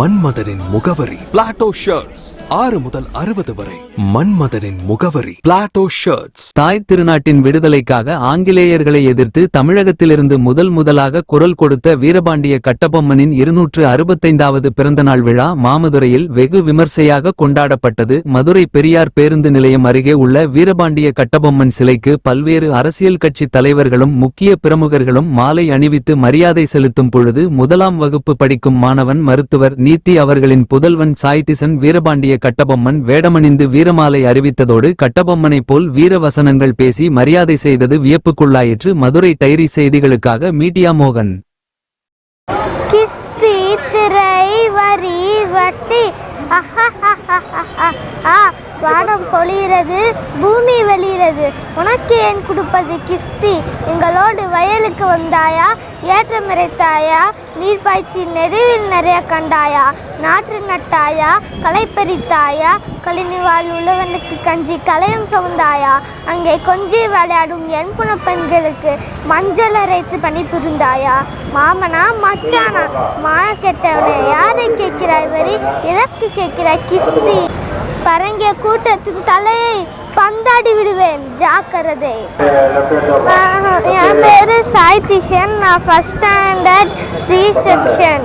மன்மதனின் முகவரி. Plato shirts ஆறு முதல் அறுபது வரை. மன்மதனின் முகவரி. பிளாட்டோ ஷர்ட்ஸ் தாய் திருநாட்டின் விடுதலைக்காக ஆங்கிலேயர்களை எதிர்த்து தமிழகத்திலிருந்து முதல் முதலாக குரல் கொடுத்த வீரபாண்டிய கட்டபொம்மனின் இருநூற்று அறுபத்தைந்தாவது பிறந்தநாள் விழா மாமதுரையில் வெகு விமர்சையாக கொண்டாடப்பட்டது. மதுரை பெரியார் பேருந்து நிலையம் அருகே உள்ள வீரபாண்டிய கட்டபொம்மன் சிலைக்கு பல்வேறு அரசியல் கட்சி தலைவர்களும் முக்கிய பிரமுகர்களும் மாலை அணிவித்து மரியாதை செலுத்தும் பொழுது முதலாம் வகுப்பு படிக்கும் மாணவன் மருத்துவர் நீ நீத்தி அவர்களின் புதல்வன் சாய்திசன் வீரபாண்டிய கட்டபொம்மன் வேடமணிந்து வீரமாலை அறிவித்ததோடு கட்டபொம்மனைப் போல் வீரவசனங்கள் பேசி மரியாதை செய்தது வியப்புக்குள்ளாயிற்று மதுரை டைரி செய்திகளுக்காக மீடியா மோகன். கிஸ்தி திரை வரி வட்டி. வானம் பொழிகிறது பூமி வெளியிறது உனக்கு ஏன் கொடுப்பது கிஸ்தி? எங்களோடு வயலுக்கு வந்தாயா? ஏற்றமிறைத்தாயா? நீர் பாய்ச்சி நெடுவில் நிறைய கண்டாயா? நாற்று நட்டாயா? களை பறித்தாயா? கழினிவாள் உள்ளவனுக்கு கஞ்சி கலையும் சுமந்தாயா அங்கே கொஞ்சி விளையாடும் என் புன பெண்களுக்கு மஞ்சள் அரைத்து பணிபுரிந்தாயா? மாமனா மச்சானா மான கெட்டவனே யாரை கேட்கிறாய் வரி? எதற்கு கேட்கிறாய் கிஸ்தி? பரங்கிய கூட்டத்தின் தலையை பந்தாடி விடுவேன் ஜாக்கிரதை. சாய் திஷன் நான் first standard C section